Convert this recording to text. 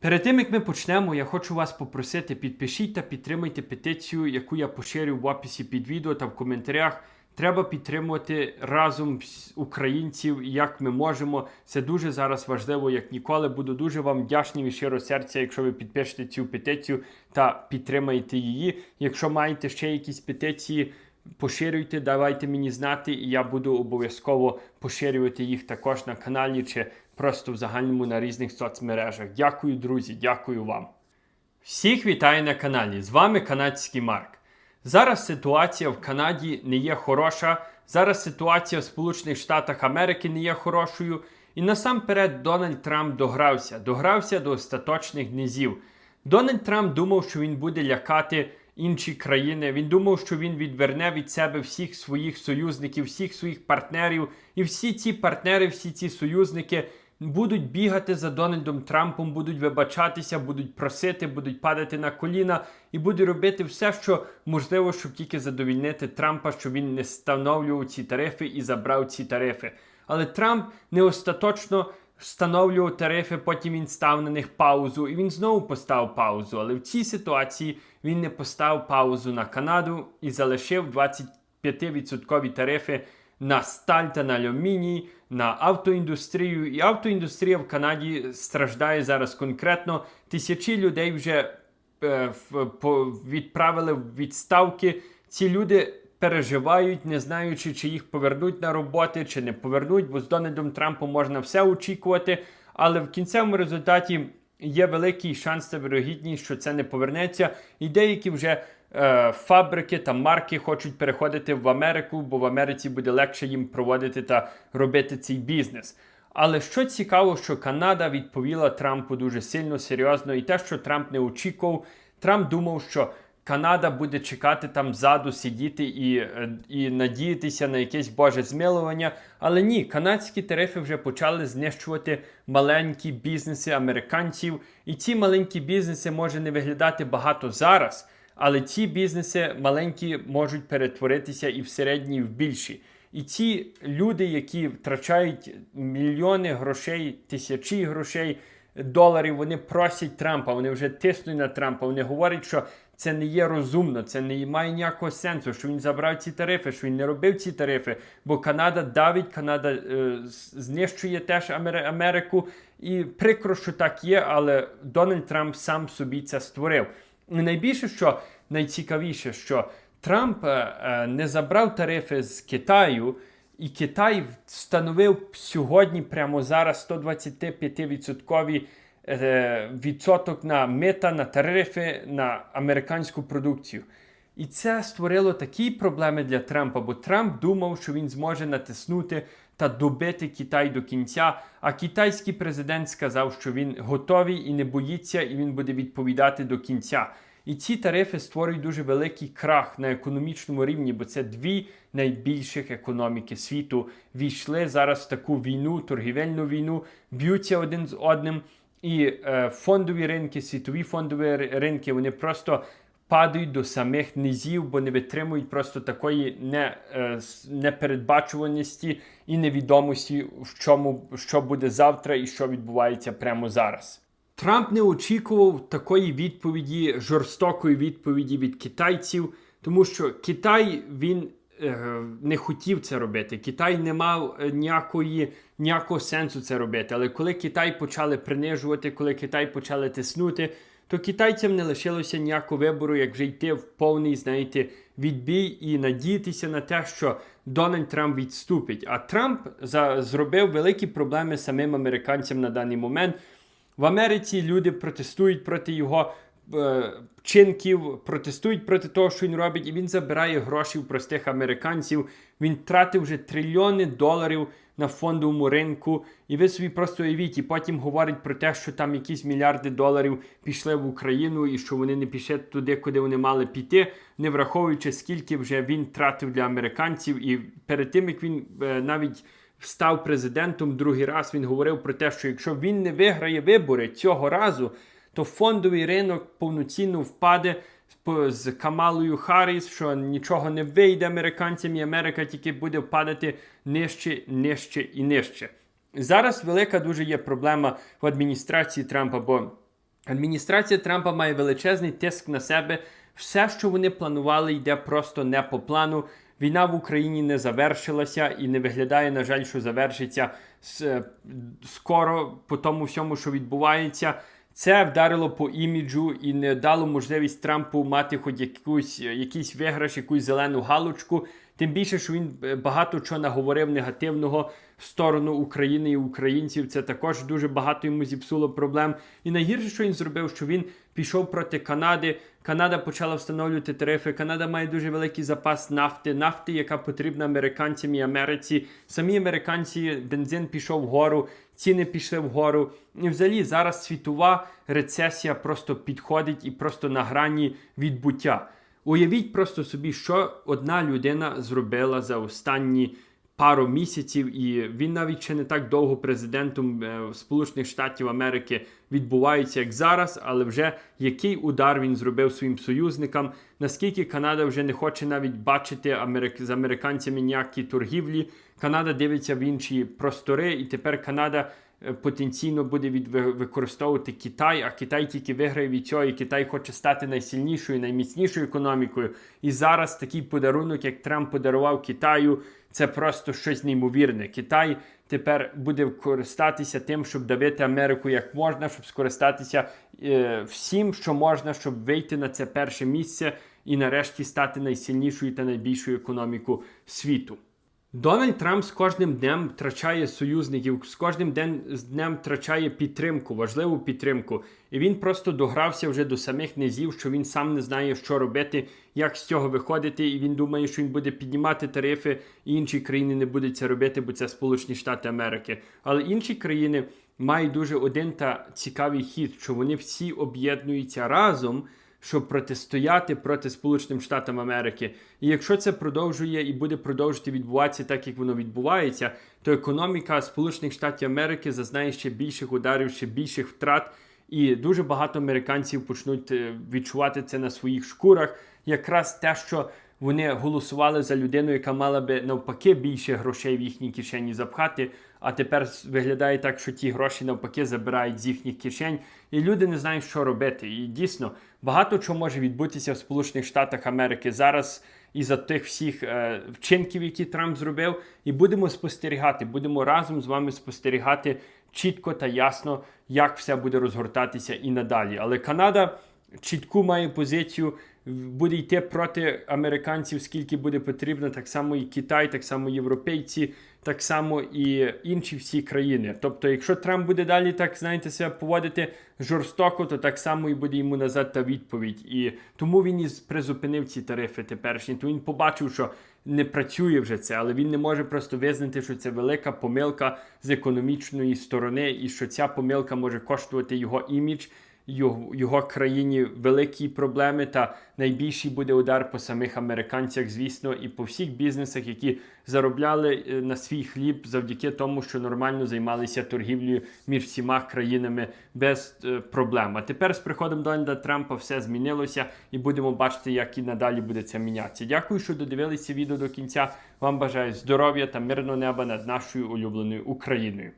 Перед тим як ми почнемо, я хочу вас попросити, підпишіть та підтримайте петицію, яку я поширю в описі під відео та в коментарях. Треба підтримувати разом з українців, як ми можемо. Це дуже зараз важливо, як ніколи. Буду дуже вам вдячний від щиро серця, якщо ви підпишете цю петицію та підтримаєте її. Якщо маєте ще якісь петиції, поширюйте, давайте мені знати, і я буду обов'язково поширювати їх також на каналі чи просто в загальному на різних соцмережах. Дякую, друзі, дякую вам. Всіх вітаю на каналі. З вами канадський Марк. Зараз ситуація в Канаді не є хороша. Зараз ситуація в Сполучених Штатах Америки не є хорошою. І насамперед Дональд Трамп догрався, догрався до остаточних низів. Дональд Трамп думав, що він буде лякати інші країни. Він думав, що він відверне від себе всіх своїх союзників, всіх своїх партнерів. І всі ці партнери, всі ці союзники будуть бігати за Дональдом Трампом, будуть вибачатися, будуть просити, будуть падати на коліна і будуть робити все, що можливо, щоб тільки задовільнити Трампа, щоб він не встановлював ці тарифи і забрав ці тарифи. Але Трамп не остаточно встановлював тарифи, потім він став на них паузу, і він знову поставив паузу. Але в цій ситуації він не поставив паузу на Канаду і залишив 25% тарифи на сталь та на алюміній, на автоіндустрію. І автоіндустрія в Канаді страждає зараз конкретно. Тисячі людей вже е, відправили в відставки. Ці люди переживають, не знаючи, чи їх повернуть на роботи, чи не повернуть, бо з Дональдом Трампом можна все очікувати. Але в кінцевому результаті є великий шанс та вірогідність, що це не повернеться. І деякі вже фабрики та марки хочуть переходити в Америку, бо в Америці буде легше їм проводити та робити цей бізнес. Але що цікаво, що Канада відповіла Трампу дуже сильно, серйозно, і те, що Трамп не очікував, Трамп думав, що Канада буде чекати там ззаду, сидіти і, е, і надіятися на якесь Боже змилування. Але ні, канадські тарифи вже почали знищувати маленькі бізнеси американців. І ці маленькі бізнеси може не виглядати багато зараз, але ці бізнеси маленькі можуть перетворитися і в середні, і в більші. І ці люди, які втрачають мільйони грошей, тисячі грошей, доларів, вони просять Трампа, вони вже тиснуть на Трампа. Вони говорять, що це не є розумно, це не має ніякого сенсу, що він забрав ці тарифи, що він не робив ці тарифи, бо Канада давить, Канада е, знищує теж Амери- Америку. І прикро, що так є, але Дональд Трамп сам собі це створив. Найбільше, що найцікавіше, що Трамп е, е, не забрав тарифи з Китаю. І Китай встановив сьогодні, прямо зараз, 125% е, відсоток на мита, на тарифи на американську продукцію. І це створило такі проблеми для Трампа, бо Трамп думав, що він зможе натиснути та добити Китай до кінця. А китайський президент сказав, що він готовий і не боїться, і він буде відповідати до кінця. І ці тарифи створюють дуже великий крах на економічному рівні, бо це дві найбільших економіки світу війшли зараз в таку війну, торгівельну війну, б'ються один з одним. І е, фондові ринки, світові фондові ринки, вони просто падають до самих низів, бо не витримують просто такої не, е, непередбачуваності і невідомості, в чому що буде завтра і що відбувається прямо зараз. Трамп не очікував такої відповіді, жорстокої відповіді від китайців, тому що Китай він е, не хотів це робити. Китай не мав е, ніякої, ніякого сенсу це робити. Але коли Китай почали принижувати, коли Китай почали тиснути, то китайцям не лишилося ніякого вибору, як вже йти в повний, знаєте, відбій і надіятися на те, що Дональд Трамп відступить. А Трамп за, зробив великі проблеми самим американцям на даний момент. В Америці люди протестують проти його е, вчинків, протестують проти того, що він робить, і він забирає гроші в простих американців. Він тратив вже трильйони доларів на фондовому ринку. І ви собі просто уявіть, і потім говорить про те, що там якісь мільярди доларів пішли в Україну, і що вони не пішли туди, куди вони мали піти, не враховуючи, скільки вже він тратив для американців. І перед тим як він е, навіть став президентом другий раз, він говорив про те, що якщо він не виграє вибори цього разу, то фондовий ринок повноцінно впаде з Камалою Харріс, що нічого не вийде американцям, і Америка тільки буде впадати нижче, нижче і нижче. Зараз велика дуже є проблема в адміністрації Трампа, бо Адміністрація Трампа має величезний тиск на себе. Все, що вони планували, йде просто не по плану. Війна в Україні не завершилася і не виглядає, на жаль, що завершиться е, скоро по тому всьому, що відбувається. Це вдарило по іміджу і не дало можливість Трампу мати хоч якусь, якийсь виграш, якусь зелену галочку. Тим більше, що він е, багато чого наговорив негативного в сторону України і українців. Це також дуже багато йому зіпсуло проблем. І найгірше, що він зробив, що він пішов проти Канади. Канада почала встановлювати тарифи. Канада має дуже великий запас нафти, нафти, яка потрібна американцям і Америці. Самі американці бензин пішов вгору, ціни пішли вгору. І взагалі зараз світова рецесія просто підходить і просто на грані відбуття. Уявіть просто собі, що одна людина зробила за останні пару місяців, і він навіть ще не так довго президентом е, Сполучених Штатів Америки відбувається, як зараз, але вже який удар він зробив своїм союзникам, наскільки Канада вже не хоче навіть бачити з американцями ніякі торгівлі. Канада дивиться в інші простори, і тепер Канада потенційно буде від... використовувати Китай, а Китай тільки виграє від цього, і Китай хоче стати найсильнішою, найміцнішою економікою. І зараз такий подарунок, як Трамп подарував Китаю, це просто щось неймовірне. Китай тепер буде користатися тим, щоб давити Америку як можна, щоб скористатися е, всім, що можна, щоб вийти на це перше місце і нарешті стати найсильнішою та найбільшою економікою світу. Дональд Трамп з кожним днем втрачає союзників, з кожним днем, з днем втрачає підтримку, важливу підтримку. І він просто догрався вже до самих низів, що він сам не знає, що робити, як з цього виходити. І він думає, що він буде піднімати тарифи, і інші країни не будуть це робити, бо це Сполучені Штати Америки. Але інші країни мають дуже один та цікавий хід, що вони всі об'єднуються разом щоб протистояти проти Сполученим Штатам Америки. І якщо це продовжує і буде продовжувати відбуватися так, як воно відбувається, то економіка Сполучених Штатів Америки зазнає ще більших ударів, ще більших втрат, і дуже багато американців почнуть е, відчувати це на своїх шкурах. Якраз те, що вони голосували за людину, яка мала би навпаки більше грошей в їхній кишені запхати. А тепер виглядає так, що ті гроші навпаки забирають з їхніх кишень, і люди не знають, що робити. І дійсно багато чого може відбутися в Сполучених Штатах Америки зараз із-за тих всіх е, вчинків, які Трамп зробив. І будемо спостерігати, будемо разом з вами спостерігати чітко та ясно, як все буде розгортатися і надалі. Але Канада чітку має позицію, буде йти проти американців, скільки буде потрібно, так само і Китай, так само європейці, так само і інші всі країни. Тобто, якщо Трамп буде далі так, знаєте, себе поводити жорстоко, то так само і буде йому назад та відповідь. І тому він і призупинив ці тарифи теперішні. То він побачив, що не працює вже це, але він не може просто визнати, що це велика помилка з економічної сторони, і що ця помилка може коштувати його імідж його, його країні великі проблеми, та найбільший буде удар по самих американцях, звісно, і по всіх бізнесах, які заробляли е, на свій хліб завдяки тому, що нормально займалися торгівлею між всіма країнами без е, проблем. А тепер з приходом Дональда Трампа все змінилося, і будемо бачити, як і надалі буде це мінятися. Дякую, що додивилися відео до кінця. Вам бажаю здоров'я та мирного неба над нашою улюбленою Україною.